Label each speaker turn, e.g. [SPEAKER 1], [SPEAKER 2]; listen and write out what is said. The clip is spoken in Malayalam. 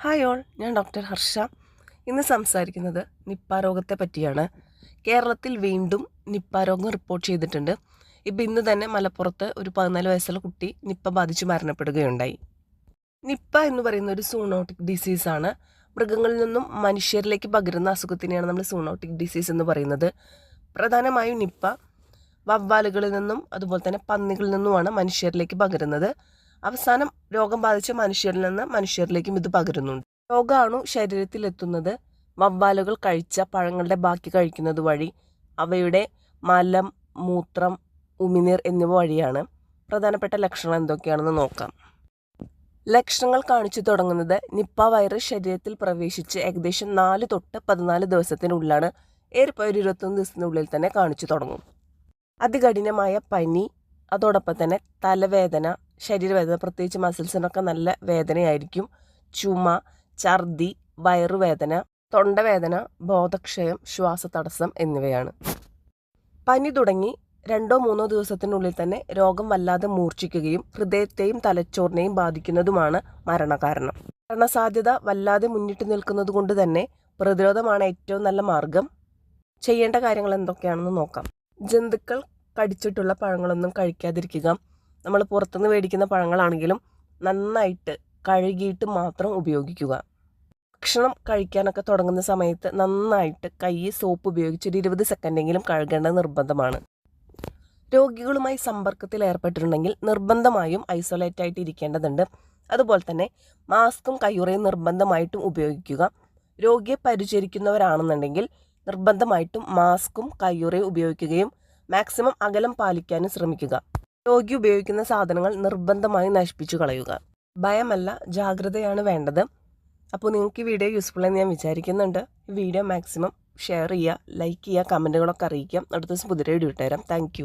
[SPEAKER 1] ഹായ് ഓൾ ഞാൻ ഡോക്ടർ ഹർഷ. ഇന്ന് സംസാരിക്കുന്നത് നിപ്പ രോഗത്തെ പറ്റിയാണ്. കേരളത്തിൽ വീണ്ടും നിപ്പ രോഗം റിപ്പോർട്ട് ചെയ്തിട്ടുണ്ട്. ഇപ്പം ഇന്ന് തന്നെ മലപ്പുറത്ത് ഒരു പതിനാല് വയസ്സുള്ള കുട്ടി നിപ്പ ബാധിച്ച് മരണപ്പെടുകയുണ്ടായി. നിപ്പ എന്ന് പറയുന്ന ഒരു സൂണോട്ടിക് ഡിസീസാണ് മൃഗങ്ങളിൽ നിന്നും മനുഷ്യരിലേക്ക് പകരുന്ന അസുഖത്തിനെയാണ് നമ്മൾ സൂണോട്ടിക് ഡിസീസ് എന്ന് പറയുന്നത്. പ്രധാനമായും നിപ്പ വവ്വാലുകളിൽ നിന്നും അതുപോലെ തന്നെ പന്നികളിൽ നിന്നുമാണ് മനുഷ്യരിലേക്ക് പകരുന്നത്. അവസാനം രോഗം ബാധിച്ച മനുഷ്യരിൽ നിന്ന് മനുഷ്യരിലേക്കും ഇത് പകരുന്നുണ്ട്. രോഗാണു ശരീരത്തിൽ എത്തുന്നത് വവ്വാലുകൾ കഴിച്ച പഴങ്ങളുടെ ബാക്കി കഴിക്കുന്നത് വഴി. അവയുടെ മലം മൂത്രം ഉമിനീർ എന്നിവ വഴിയാണ്. പ്രധാനപ്പെട്ട ലക്ഷണങ്ങൾ എന്തൊക്കെയാണെന്ന് നോക്കാം. ലക്ഷണങ്ങൾ കാണിച്ചു തുടങ്ങുന്നത് നിപ്പ വൈറസ് ശരീരത്തിൽ പ്രവേശിച്ച് ഏകദേശം നാല് തൊട്ട് പതിനാല് ദിവസത്തിനുള്ളിലാണ്. ഏറിപ്പോയ ഒരു ഇരുപത്തൊന്ന് ദിവസത്തിനുള്ളിൽ തന്നെ കാണിച്ചു തുടങ്ങും. അതികഠിനമായ പനി അതോടൊപ്പം തന്നെ തലവേദന ശരീരവേദന പ്രത്യേകിച്ച് മസിൽസിനൊക്കെ നല്ല വേദനയായിരിക്കും. ചുമ ഛർദി വയറുവേദന തൊണ്ടവേദന ബോധക്ഷയം ശ്വാസതടസ്സം എന്നിവയാണ്. പനി തുടങ്ങി രണ്ടോ മൂന്നോ ദിവസത്തിനുള്ളിൽ തന്നെ രോഗം വല്ലാതെ മൂർച്ഛിക്കുകയും ഹൃദയത്തെയും തലച്ചോറിനെയും ബാധിക്കുന്നതുമാണ് മരണകാരണം. മരണസാധ്യത വല്ലാതെ മുന്നിട്ട് നിൽക്കുന്നത് കൊണ്ട് തന്നെ പ്രതിരോധമാണ് ഏറ്റവും നല്ല മാർഗം. ചെയ്യേണ്ട കാര്യങ്ങൾ എന്തൊക്കെയാണെന്ന് നോക്കാം. ജന്തുക്കൾ കടിച്ചിട്ടുള്ള പഴങ്ങളൊന്നും കഴിക്കാതിരിക്കുക. നമ്മൾ പുറത്തുനിന്ന് മേടിക്കുന്ന പഴങ്ങളാണെങ്കിലും നന്നായിട്ട് കഴുകിയിട്ട് മാത്രം ഉപയോഗിക്കുക. ഭക്ഷണം കഴിക്കാനൊക്കെ തുടങ്ങുന്ന സമയത്ത് നന്നായിട്ട് കൈ സോപ്പ് ഉപയോഗിച്ച് ഒരു ഇരുപത് സെക്കൻഡെങ്കിലും കഴുകേണ്ടത് നിർബന്ധമാണ്. രോഗികളുമായി സമ്പർക്കത്തിൽ ഏർപ്പെട്ടിട്ടുണ്ടെങ്കിൽ നിർബന്ധമായും ഐസൊലേറ്റ് ആയിട്ട് ഇരിക്കേണ്ടതുണ്ട്. അതുപോലെ തന്നെ മാസ്കും കയ്യുറയും നിർബന്ധമായിട്ടും ഉപയോഗിക്കുക. രോഗിയെ പരിചരിക്കുന്നവരാണെന്നുണ്ടെങ്കിൽ നിർബന്ധമായിട്ടും മാസ്കും കയ്യുറയും ഉപയോഗിക്കുകയും മാക്സിമം അകലം പാലിക്കാനും ശ്രമിക്കുക. രോഗി ഉപയോഗിക്കുന്ന സാധനങ്ങൾ നിർബന്ധമായി നശിപ്പിച്ചു കളയുക. ഭയമല്ല ജാഗ്രതയാണ് വേണ്ടത്. അപ്പോൾ നിങ്ങൾക്ക് ഈ വീഡിയോ യൂസ്ഫുൾ എന്ന് ഞാൻ വിചാരിക്കുന്നുണ്ട്. വീഡിയോ മാക്സിമം ഷെയർ ചെയ്യുക ലൈക്ക് ചെയ്യുക കമന്റുകളൊക്കെ അറിയിക്കാം അടുത്ത ദിവസം പുതിയ വീഡിയോ ഇട്ടുതരാം താങ്ക്